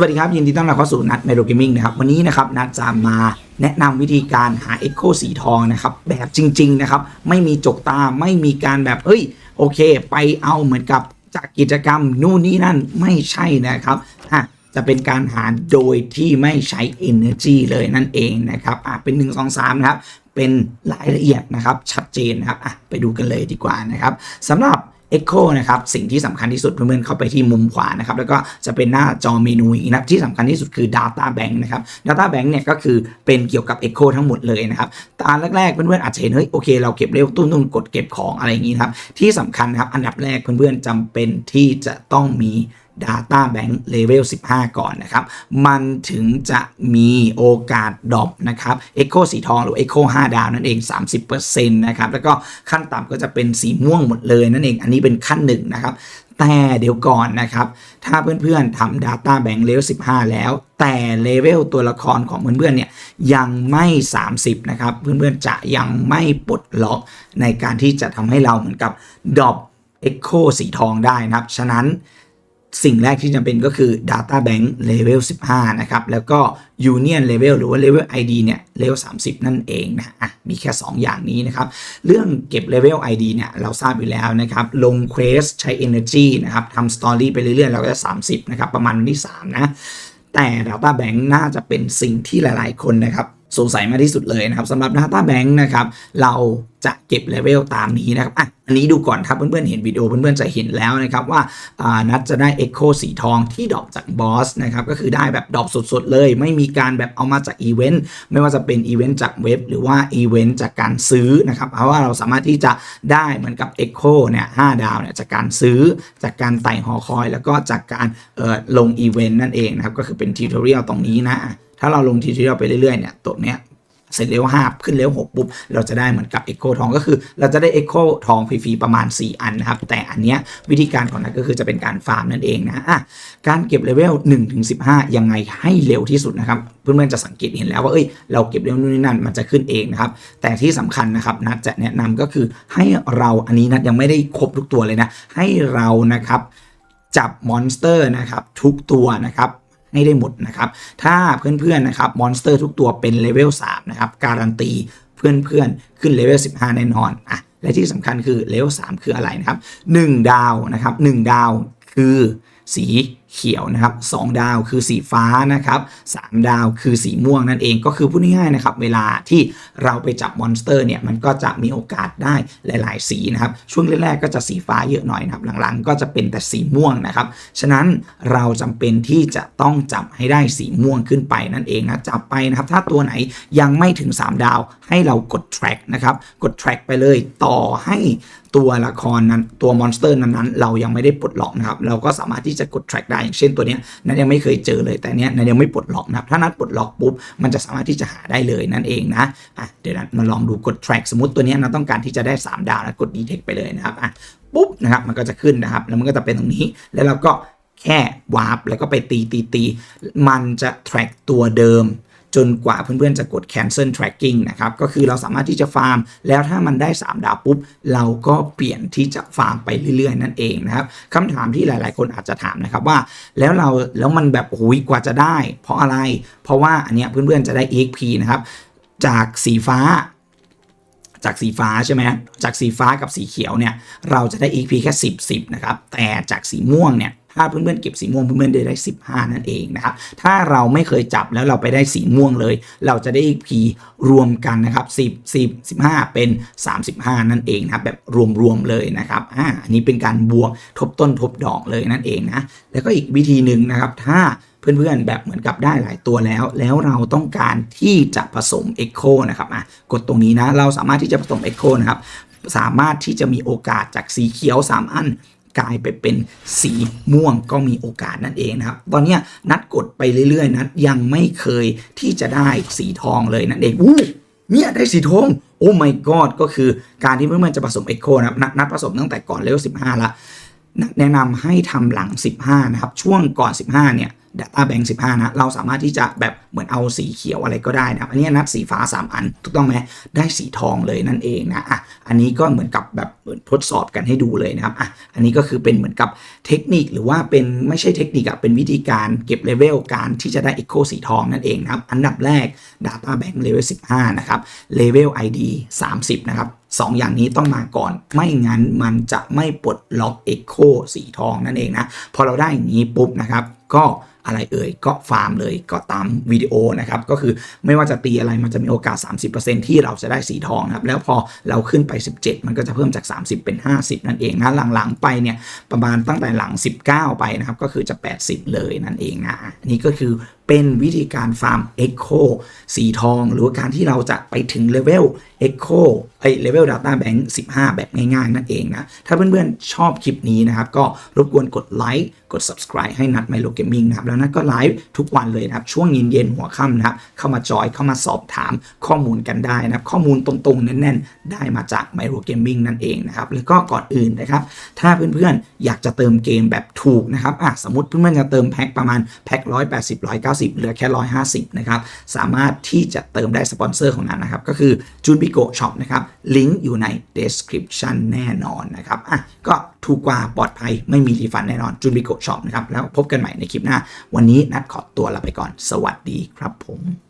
วัสดีครับ ยินดีต้อนรับเข้าสู่นัดเมโลเกมมิ่งนะครับ วันนี้นะครับนัดจะมาแนะนำวิธีการหา Echo สีทองนะครับ แบบจริง ๆ นะครับ ไม่มีจกตาไม่มีการแบบ เฮ้ย โอเค ไปเอาเหมือนกับจากกิจกรรมนู่นนี่นั่นไม่ใช่นะครับอะจะเป็นการหาโดยที่ไม่ใช้ Energy เลยนั่นเองนะครับอะเป็น 1 2 3 นะครับ เป็นรายละเอียดนะครับ ชัดเจนนะครับอะไปดูกันเลยดีกว่านะครับสำหรับ Echo นะครับสิ่งที่สำคัญที่สุดเพื่อนๆเข้าไปที่มุมขวานะครับแล้วก็จะเป็นหน้าจอเมนูอีกนะครับที่สำคัญที่สุดคือ Data Bank นะครับ Data Bank เนี่ยก็คือเป็นเกี่ยวกับ Echo ทั้งหมดเลยนะครับตอนแรกๆเพื่อนๆอาจจะเห็นเฮ้ยโอเคเราเก็บเร็วตุ้นๆกดเก็บของอะไรอย่างนี้นะครับที่สำคัญนะครับอันดับแรกเพื่อนๆจำเป็นที่จะต้องมี Data Bank Level 15 ก่อนนะครับ มันถึงจะมีโอกาสดรอปนะครับ Echo สีทองหรือ Echo 5 ดาวนั่นเอง 30%นะครับ แล้วก็ขั้นต่ำก็จะเป็นสีม่วงหมดเลยนั่นเอง อันนี้เป็นขั้นหนึ่งนะครับ แต่เดี๋ยวก่อนนะครับ ถ้าเพื่อนๆทำ Data Bank Level 15 แล้ว แต่เลเวลตัวละครของเพื่อนๆเนี่ยยังไม่ 30 นะครับ เพื่อนๆจะยังไม่ปลดล็อกในการที่จะทำให้เราเหมือนกับดรอป Echo สีทองได้นะครับ ฉะนั้น สิ่งแรกที่จำเป็นก็คือ Data Bank Level 15 นะครับ แล้วก็ Union Level หรือว่า Level ID เนี่ย Level 30 นั่นเองนะอะมีแค่ 2 อย่างนี้นะครับ เรื่องเก็บ Level ID เนี่ยเราทราบอยู่แล้วนะครับ ลง Quest ใช้ Energy นะครับทำ Story ไปเรื่อยๆ เราก็จะ 30 นะครับ ประมาณวันที่ 3 นะ แต่ Data Bank น่าจะเป็นสิ่งที่หลายๆ คนนะครับสงสัยมากที่สุดเลยนะครับสำหรับ Data Bank นะครับ เรา จะเก็บเลเวลตามนี้นะครับอะอันนี้ดูก่อนครับเพื่อนๆเห็นวิดีโอเพื่อนๆจะเห็นแล้วนะครับว่านัดจะได้ Echo สีทองที่ดรอปจากบอสนะครับก็คือได้แบบดรอปสดๆเลย ไม่มีการแบบเอามาจากอีเวนต์ไม่ว่าจะเป็นอีเวนต์จากเว็บ หรือว่าอีเวนต์จากการซื้อนะครับเพราะว่าเราสามารถที่จะได้เหมือนกับ Echo เนี่ย5ดาวเนี่ยจากการซื้อจากการไต่หอคอย แล้วก็จากการเออลงอีเวนต์นั่นเองนะครับก็คือเป็นทิวทอเรียลตรงนี้นะถ้าเราลงทิวทอเรียลไปเรื่อยๆเนี่ยตัวเนี้ย เสร็จเลเว5ขึ้นเลเว6ปุ๊บเราจะได้เหมือนกับ Echo ทองก็คือ เราจะได้ Echo ทองฟรีๆประมาณ 4 อันนะครับ แต่อันเนี้ยวิธีการของนั้นก็คือจะเป็นการฟาร์มนั่นเองนะอะการเก็บเลเวล1ถึง15 ยังไงให้เร็วที่สุดนะครับ เพื่อนๆจะสังเกตเห็นแล้วว่าเอ้ยเราเก็บเลเวลนู่นนี่นั่นมันจะขึ้นเองนะครับแต่ที่สำคัญนะครับนัดจะแนะนำก็คือให้เราอันนี้นัดยังไม่ได้ครบทุกตัวเลยนะให้เรานะครับจับมอนสเตอร์นะครับทุกตัวนะครับ ให้ได้หมดนะครับ ถ้าเพื่อนๆนะครับมอนสเตอร์ทุกตัวเป็นเลเวล3นะครับการันตีเพื่อนๆ ขึ้นเลเวล15 แน่นอนอะและที่สำคัญคือเลเวล3คืออะไรนะครับ 1 ดาวนะครับ1ดาวคือสี เขียวนะครับ2ดาวคือสีฟ้านะครับ3ดาวคือสีม่วงนั่นเองก็คือพูดง่ายๆนะครับเวลาที่เราไปจับมอนสเตอร์เนี่ยมันก็จะมีโอกาสได้หลาย ๆ สีนะครับช่วงแรกๆก็จะสีฟ้าเยอะหน่อยนะครับหลังๆ ก็จะเป็นแต่สีม่วงนะครับฉะนั้นเราจำเป็นที่จะต้องจับให้ได้สีม่วงขึ้นไปนั่นเองนะจับไปนะครับถ้าตัวไหนยังไม่ถึง 3 ดาวให้เรากด track นะครับกด track ไปเลยต่อให้ตัวละครนั้นตัวมอนสเตอร์นั้นๆเรายังไม่ได้ปลดล็อกนะครับเราก็สามารถที่จะกด track ได้อย่างเช่นตัวนี้นัทยังไม่เคยเจอเลยแต่เนี้ยนัทยังไม่ปลดล็อกนะครับถ้านัดปลดล็อกปุ๊บมันจะสามารถที่จะหาได้เลยนั่นเองนะอะเดี๋ยวนัดมาลองดูกด track สมมติตัวนี้นัทต้องการที่จะได้ 3 ดาวนะกด detect ไปเลยนะครับอะปุ๊บนะครับมันก็จะขึ้นนะครับแล้วมันก็จะเป็นตรงนี้แล้วเราก็แค่วาร์ปแล้วก็ไปตีตีตีมันจะ track ตัวเดิม จนกว่าเพื่อนๆจะกด cancel tracking นะครับก็คือเราสามารถที่จะฟาร์ม แล้วถ้ามันได้ 3 ดาวปุ๊บ เราก็เปลี่ยนที่จะฟาร์มไปเรื่อยๆ นั่นเองนะครับคำถามที่หลายๆ คนอาจจะถามนะครับว่า แล้วเราแล้วมันแบบโอ้ยกว่าจะได้ เพราะอะไร เพราะว่าอันเนี้ยเพื่อนๆจะได้ exp นะครับจากสีฟ้าจากสีฟ้าใช่ไหมจากสีฟ้ากับสีเขียวเนี่ยเราจะได้ EP แค่ 10 10 นะครับ แต่จากสีม่วงเนี่ย ถ้าเพื่อนๆเก็บสีม่วงเพื่อนๆได้ได้ 15 นั่นเองนะครับ ถ้าเราไม่เคยจับแล้วเราไปได้สีม่วงเลย เราจะได้ P รวมกันนะครับ 10 10 15 เป็น 35 นั่นเองนะครับแบบรวมๆเลยนะครับอ่าอันนี้เป็นการบวกทบต้นทบดอกเลยนั่นเองนะแล้วก็อีกวิธีหนึ่งนะครับถ้าเพื่อนๆ แบบเหมือนกับได้หลายตัวแล้ว แล้วเราต้องการที่จะผสม Echo นะครับอะกดตรงนี้นะ เราสามารถที่จะผสม Echo นะครับ สามารถที่จะมีโอกาสจากสีเขียว 3 อัน กลายไปเป็นสีม่วงก็มีโอกาสนั่นเองนะครับ ตอนนี้นัดกดไปเรื่อยๆ นัดยังไม่เคยที่จะได้สีทองเลยนั่นเองอู้เนี่ยได้สีทองโอ้ my god ก็คือการที่เพื่อนๆจะผสมเอ็กโคนะครับนัดนัดผสมตั้งแต่ก่อนเลเวล15 ละแนะนำให้ทำหลัง 15 นะครับ ช่วงก่อน 15 เนี่ย Data Bank 15 นะ เราสามารถที่จะแบบเหมือนเอาสีเขียวอะไรก็ได้นะอันนี้นัดสีฟ้า 3 อัน ถูกต้องไหมได้สีทองเลยนั่นเองนะอะอันนี้ก็เหมือนกับแบบทดสอบกันให้ดูเลยนะครับอะอันนี้ก็คือเป็นเหมือนกับเทคนิคหรือว่าเป็นไม่ใช่เทคนิคอะเป็นวิธีการเก็บเลเวลการที่จะได้ Echo สีทองนั่นเองนะครับ อันดับแรก Data Bank Level 15 นะครับ Level ID 30 นะครับ สองอย่างนี้ต้องมาก่อน ไม่งั้นมันจะไม่ปลดล็อก Echo สีทองนั่นเองนะ พอเราได้อย่างนี้ปุ๊บนะครับ ก็อะไรเอ่ยก็ฟาร์มเลยก็ตามวิดีโอนะครับก็คือไม่ว่าจะตีอะไรมันจะมีโอกาส 30%ที่เราจะได้สีทองนะครับแล้วพอเราขึ้นไป 17 มันก็จะเพิ่มจาก 30 เป็น 50 นั่นเองนะหลังๆไปเนี่ยประมาณตั้งแต่หลัง 19 ไปนะครับก็คือจะ 80 เลยนั่นเองนะนนี้ก็คือ เป็นวิธีการฟาร์ม Echo สีทอง หรือว่าการที่เราจะไปถึงเลเวล Echo ไอเลเวล Data Bank 15 แบบง่ายๆ นั่นเองนะ ถ้าเพื่อนๆ ชอบคลิปนี้นะครับ ก็รบกวนกดไลค์กด subscribe ให้นัดไมโลเกมมิ่งนะครับ แล้วนัดก็ไลฟ์ทุกวันเลยนะครับ ช่วงเย็นๆหัวค่ำนะครับ เข้ามาจอยเข้ามาสอบถามข้อมูลกันได้นะครับ ข้อมูลตรงๆ แน่นๆ ได้มาจากไมโลเกมมิ่งนั่นเองนะครับ แล้วก็ก่อนอื่นนะครับ ถ้าเพื่อนๆ อยากจะเติมเกมแบบถูกนะครับอะสมมติเพื่อนๆจะเติมแพ็คประมาณแพ็ค180 190 เหลือแค่ 150 นะครับ สามารถที่จะเติมได้สปอนเซอร์ของนั้นนะครับ ก็คือจูนบิโกช็อปนะครับ ลิงก์อยู่ใน description แน่นอนนะครับ อะ ก็ถูกกว่าปลอดภัยไม่มีรีฟันแน่นอนจูนบิโกช็อปนะครับ แล้วพบกันใหม่ในคลิปหน้า วันนี้นัดขอตัวลาไปก่อน สวัสดีครับผม